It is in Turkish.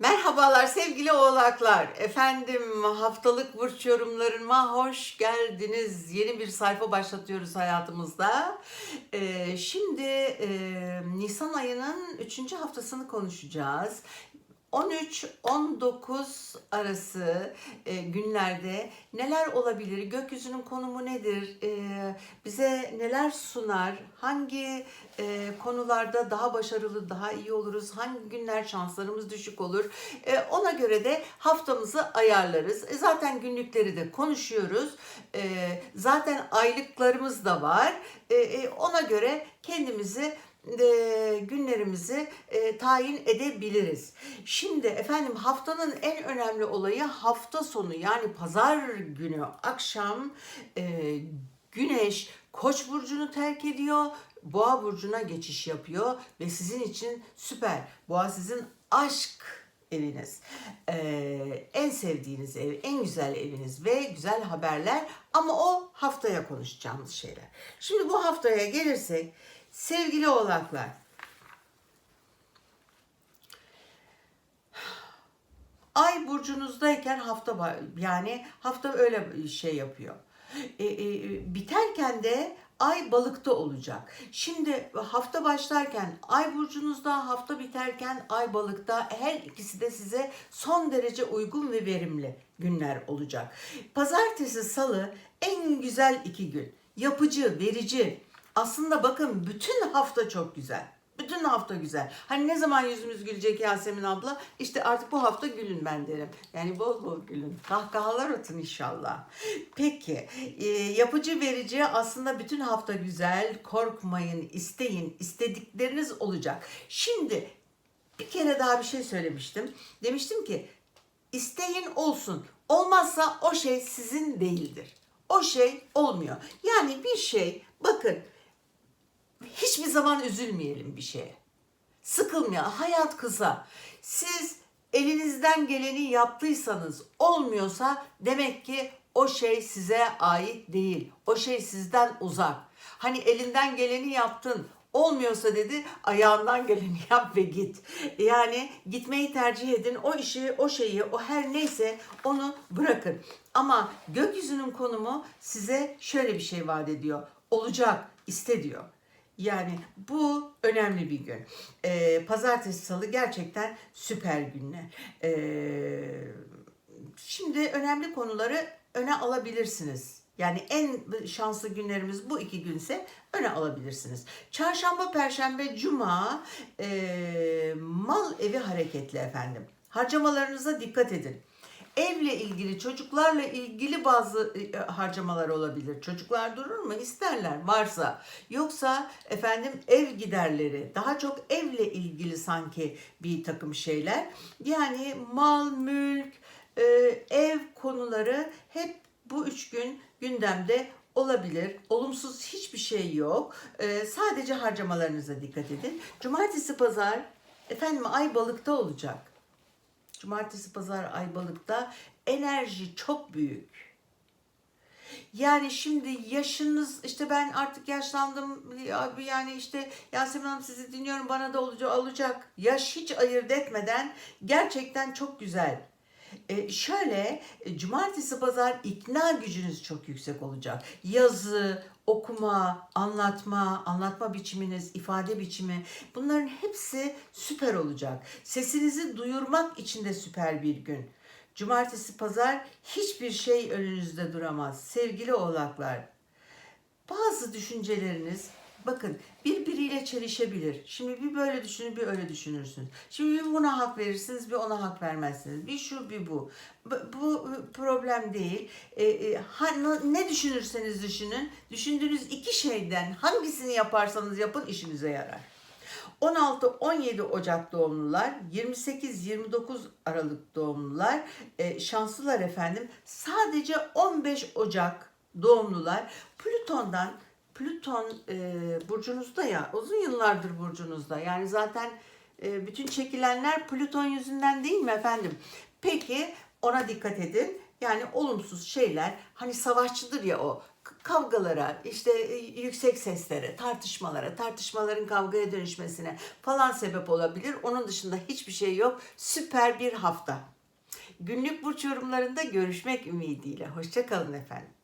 Merhabalar sevgili oğlaklar. Efendim haftalık burç yorumlarıma hoş geldiniz. Yeni bir sayfa başlatıyoruz hayatımızda. Ee, şimdi e, Nisan ayının 3. haftasını konuşacağız. 13-19 arası e, günlerde neler olabilir? Gökyüzünün konumu nedir? E, bize neler sunar? Hangi e, konularda daha başarılı, daha iyi oluruz? Hangi günler şanslarımız düşük olur? E, ona göre de haftamızı ayarlarız. E, zaten günlükleri de konuşuyoruz. E, zaten aylıklarımız da var. E, e, ona göre kendimizi e, günlerimizi e, tayin edebiliriz. Şimdi efendim haftanın en önemli olayı hafta sonu yani pazar günü akşam e, güneş Koç burcunu terk ediyor. Boğa burcuna geçiş yapıyor ve sizin için süper. Boğa sizin aşk eviniz. Ee, en sevdiğiniz ev, en güzel eviniz ve güzel haberler ama o haftaya konuşacağımız şeyler. Şimdi bu haftaya gelirsek sevgili oğlaklar Ay burcunuzdayken hafta yani hafta öyle şey yapıyor. E, e, biterken de ay balıkta olacak. Şimdi hafta başlarken ay burcunuzda, hafta biterken ay balıkta her ikisi de size son derece uygun ve verimli günler olacak. Pazartesi, salı en güzel iki gün. Yapıcı, verici. Aslında bakın bütün hafta çok güzel. Bütün hafta güzel. Hani ne zaman yüzümüz gülecek Yasemin abla? İşte artık bu hafta gülün ben derim. Yani bol bol gülün. Kahkahalar atın inşallah. Peki e, yapıcı verici aslında bütün hafta güzel. Korkmayın, isteyin. istedikleriniz olacak. Şimdi bir kere daha bir şey söylemiştim. Demiştim ki isteyin olsun. Olmazsa o şey sizin değildir. O şey olmuyor. Yani bir şey bakın hiçbir zaman üzülmeyelim bir şeye. Sıkılmayalım. Hayat kısa. Siz elinizden geleni yaptıysanız olmuyorsa demek ki o şey size ait değil. O şey sizden uzak. Hani elinden geleni yaptın. Olmuyorsa dedi ayağından geleni yap ve git. Yani gitmeyi tercih edin. O işi, o şeyi, o her neyse onu bırakın. Ama gökyüzünün konumu size şöyle bir şey vaat ediyor. Olacak, iste diyor. Yani bu önemli bir gün. Ee, Pazartesi, Salı gerçekten süper günler. Ee, şimdi önemli konuları öne alabilirsiniz. Yani en şanslı günlerimiz bu iki günse öne alabilirsiniz. Çarşamba, Perşembe, Cuma e, mal evi hareketli efendim. Harcamalarınıza dikkat edin evle ilgili, çocuklarla ilgili bazı e, harcamalar olabilir. Çocuklar durur mu? İsterler varsa. Yoksa efendim ev giderleri, daha çok evle ilgili sanki bir takım şeyler. Yani mal, mülk, e, ev konuları hep bu üç gün gündemde olabilir. Olumsuz hiçbir şey yok. E, sadece harcamalarınıza dikkat edin. Cumartesi, pazar efendim ay balıkta olacak. Cumartesi, pazar, ay balıkta enerji çok büyük. Yani şimdi yaşınız işte ben artık yaşlandım abi yani işte Yasemin Hanım sizi dinliyorum bana da olacak olacak. Yaş hiç ayırt etmeden gerçekten çok güzel. Ee, şöyle cumartesi pazar ikna gücünüz çok yüksek olacak. Yazı, okuma, anlatma, anlatma biçiminiz, ifade biçimi bunların hepsi süper olacak. Sesinizi duyurmak için de süper bir gün. Cumartesi, pazar hiçbir şey önünüzde duramaz. Sevgili oğlaklar, bazı düşünceleriniz bakın birbiriyle çelişebilir. Şimdi bir böyle düşünür, bir öyle düşünürsünüz. Şimdi bir buna hak verirsiniz, bir ona hak vermezsiniz. Bir şu, bir bu. Bu, bu problem değil. E, ha, ne düşünürseniz düşünün, düşündüğünüz iki şeyden hangisini yaparsanız yapın işinize yarar. 16-17 Ocak doğumlular, 28-29 Aralık doğumlular e, şanslılar efendim. Sadece 15 Ocak doğumlular Plüton'dan Plüton e, burcunuzda ya uzun yıllardır burcunuzda. Yani zaten e, bütün çekilenler Plüton yüzünden değil mi efendim? Peki ona dikkat edin. Yani olumsuz şeyler hani savaşçıdır ya o kavgalara, işte e, yüksek seslere, tartışmalara, tartışmaların kavgaya dönüşmesine falan sebep olabilir. Onun dışında hiçbir şey yok. Süper bir hafta. Günlük burç yorumlarında görüşmek ümidiyle. Hoşçakalın efendim.